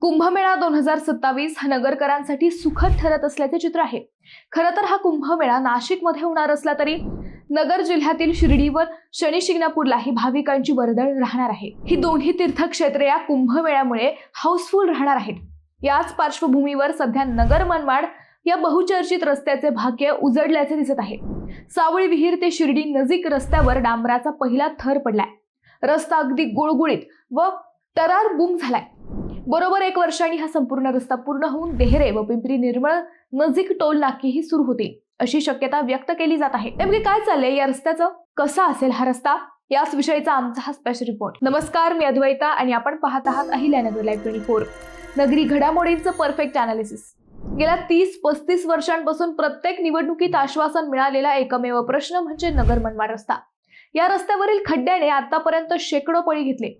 कुंभमेळा दोन हजार सत्तावीस हा नगरकरांसाठी सुखद ठरत असल्याचे चित्र आहे. खरं तर हा कुंभमेळा नाशिकमध्ये होणार असला तरी नगर जिल्ह्यातील शिर्डीवर शनिशिंगणापूरला शनी शिंगणापूरलाही भाविकांची वर्दळ राहणार आहे. ही दोन्ही तीर्थक्षेत्रे या कुंभमेळ्यामुळे हाऊसफुल राहणार आहेत. याच पार्श्वभूमीवर सध्या नगर मनमाड या बहुचर्चित रस्त्याचे भाग्य उजडल्याचे दिसत आहे. सावळी विहीर ते शिर्डी नजीक रस्त्यावर डांबराचा पहिला थर पडलाय. रस्ता अगदी गुळगुळीत व तरार बुम झालाय. बरोबर एक वर्षांनी हा संपूर्ण रस्ता पूर्ण होऊन देहरे व पिंपरी निर्मळ नजीक टोल नाकीही सुरू होतील अशी शक्यता व्यक्त केली जात आहे. नेमके काय चाललंय या रस्त्याचं? कसा असेल हा रस्ता? याच विषयीचा आमचा हा स्पेशल रिपोर्ट नमस्कार मी अद्वैता आणि आपण पाहत आहात अहिल्यानगर लाईव्ह ट्वेंटी फोर नगरी घडामोडींचं परफेक्ट अनालिसिस गेल्या तीस पस्तीस वर्षांपासून प्रत्येक निवडणुकीत आश्वासन मिळालेला एकमेव प्रश्न म्हणजे नगर मनमाड रस्ता. या रस्त्यावरील खड्ड्याने आतापर्यंत शेकडो पळी घेतले.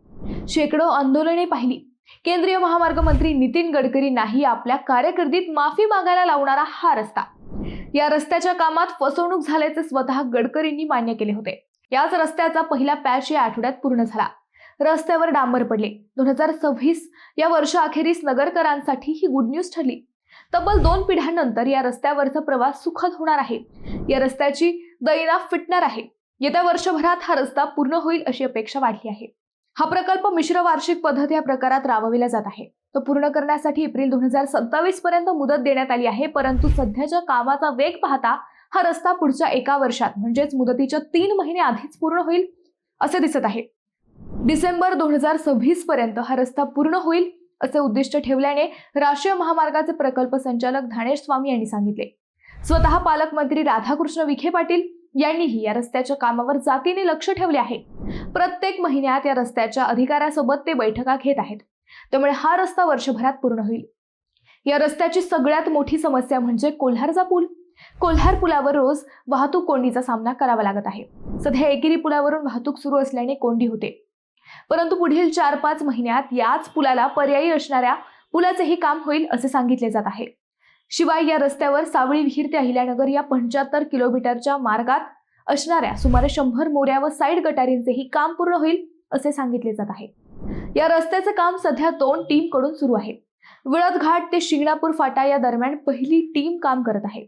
शेकडो आंदोलने पाहिली. केंद्रीय महामार्ग मंत्री नितीन गडकरींनाही आपल्या कारकिर्दीत माफी मागायला लावणारा हा रस्ता. या रस्त्याच्या कामात फसवणूक झाल्याचे स्वतः गडकरींनी मान्य केले होते. याच रस्त्याचा पहिला पॅच या आठवड्यात पूर्ण झाला. रस्त्यावर डांबर पडले. दोन हजार सव्वीस या वर्षाअखेरीस नगरकरांसाठी ही गुड न्यूज ठरली. तब्बल दोन पिढ्यानंतर या रस्त्यावरचा प्रवास सुखद होणार आहे. या रस्त्याची दैना फिटणार आहे. येत्या वर्षभरात हा रस्ता पूर्ण होईल अशी अपेक्षा वाढली आहे. हा प्रकल्प मिश्र वार्षिक पद्धत या प्रकारात राबविला जात आहे. तो पूर्ण करण्यासाठी एप्रिल दोन हजार सत्तावीस पर्यंत मुदत देण्यात आली आहे परंतु सध्याच्या कामाचा वेग पाहता हा रस्ता पुढच्या एका वर्षात म्हणजेच मुदतीच्या तीन महिने आधीच पूर्ण होईल असे दिसत आहे. डिसेंबर दोन हजार सव्वीस पर्यंत हा रस्ता पूर्ण होईल असे उद्दिष्ट ठेवल्याने राष्ट्रीय महामार्गाचे प्रकल्प संचालक धानेश स्वामी यांनी सांगितले. स्वतः पालकमंत्री राधाकृष्ण विखे पाटील यांनीही या रस्त्याच्या कामावर जातीने लक्ष ठेवले आहे. प्रत्येक महिन्यात या रस्त्याच्या अधिकाऱ्यासोबत ते बैठका घेत आहेत. त्यामुळे हा रस्ता वर्षभरात पूर्ण होईल. या रस्त्याची सगळ्यात मोठी समस्या म्हणजे कोल्हारचा पूल. कोल्हार पुलावर रोज वाहतूक कोंडीचा सामना करावा लागत आहे. सध्या एकेरी पुलावरून वाहतूक सुरू असल्याने कोंडी होते. परंतु पुढील चार पाच महिन्यात याच पुलाला पर्यायी असणाऱ्या पुलाचेही काम होईल असे सांगितले जात आहे. शिवाय या रस्त्यावर सावळी विहीर ते अहिल्यानगर या पंच्याहत्तर किलोमीटरच्या मार्गात असणाऱ्या सुमारे शंभर मोऱ्या व साईड गटारींचेही काम पूर्ण होईल असे सांगितले जात आहे. या रस्त्याचं काम सध्या दोन टीमकडून सुरू आहे. विळद घाट ते शिंगणापूर फाटा या दरम्यान पहिली टीम काम करत आहे.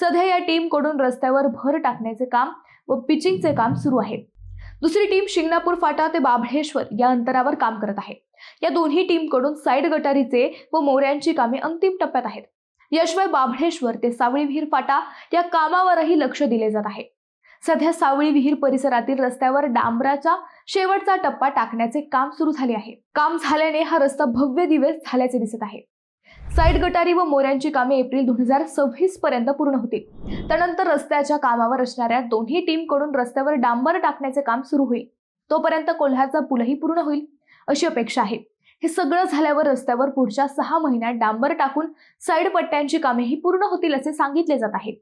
सध्या या टीमकडून रस्त्यावर भर टाकण्याचे काम व पिचिंगचे काम सुरू आहे. दुसरी टीम शिंगणापूर फाटा ते बाभळेश्वर या अंतरावर काम करत आहे. या दोन्ही टीमकडून साईड गटारीचे व मोऱ्यांची कामे अंतिम टप्प्यात आहेत. याशिवाय बाभळेश्वर ते सावळी विहीर फाटा या कामावरही लक्ष दिले जात आहे. सध्या सावळी विहीर परिसरातील रस्त्यावर डांबराचा शेवटचा टप्पा टाकण्याचे काम सुरू झाले आहे. काम झाल्याने हा रस्ता भव्य दिवस झाल्याचे दिसत आहे. साईड गटारी व मोऱ्यांची कामे एप्रिल दोन हजार सव्वीस पर्यंत पूर्ण होतील. त्यानंतर रस्त्याच्या कामावर असणाऱ्या दोन्ही टीमकडून रस्त्यावर डांबर टाकण्याचे काम सुरू होईल. तोपर्यंत कोल्हारचा पूलही पूर्ण होईल अशी अपेक्षा आहे. हे सगळं झाल्यावर रस्त्यावर पुढच्या सहा महिन्यात डांबर टाकून साईड पट्ट्यांची कामेही पूर्ण होतील असे सांगितले जात आहे.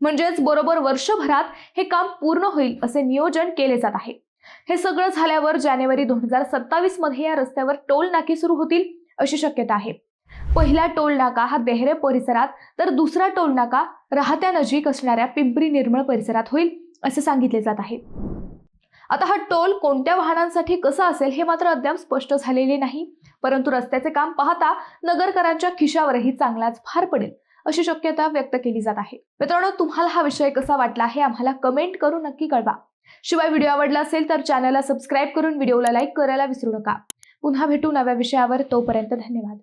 म्हणजेच बरोबर वर्षभरात हे काम पूर्ण होईल असे नियोजन केले जात आहे. हे सगळं झाल्यावर जानेवारी दोन हजार सत्तावीसमध्ये या रस्त्यावर टोल नाके सुरू होतील अशी शक्यता आहे. पहिला टोल नाका हा देहरे परिसरात तर दुसरा टोल नाका राहत्या नजीक असणाऱ्या पिंपरी निर्मळ परिसरात होईल असे सांगितले जात आहे. आता हा टोल कोणत्या वाहनांसाठी कसा असेल हे मात्र अद्याप स्पष्ट झालेले नाही. परंतु रस्त्याचे काम पाहता नगरकरांच्या खिशावरही चांगलाच भार पडेल अशी शक्यता व्यक्त केली जात आहे. मित्रांनो तुम्हाला हा विषय कसा वाटला हे आम्हाला कमेंट करून नक्की कळवा. शिवाय व्हिडिओ आवडला असेल तर चॅनलला सबस्क्राईब करून व्हिडिओला लाईक करायला विसरू नका. पुन्हा भेटू नव्या विषयावर तोपर्यंत धन्यवाद.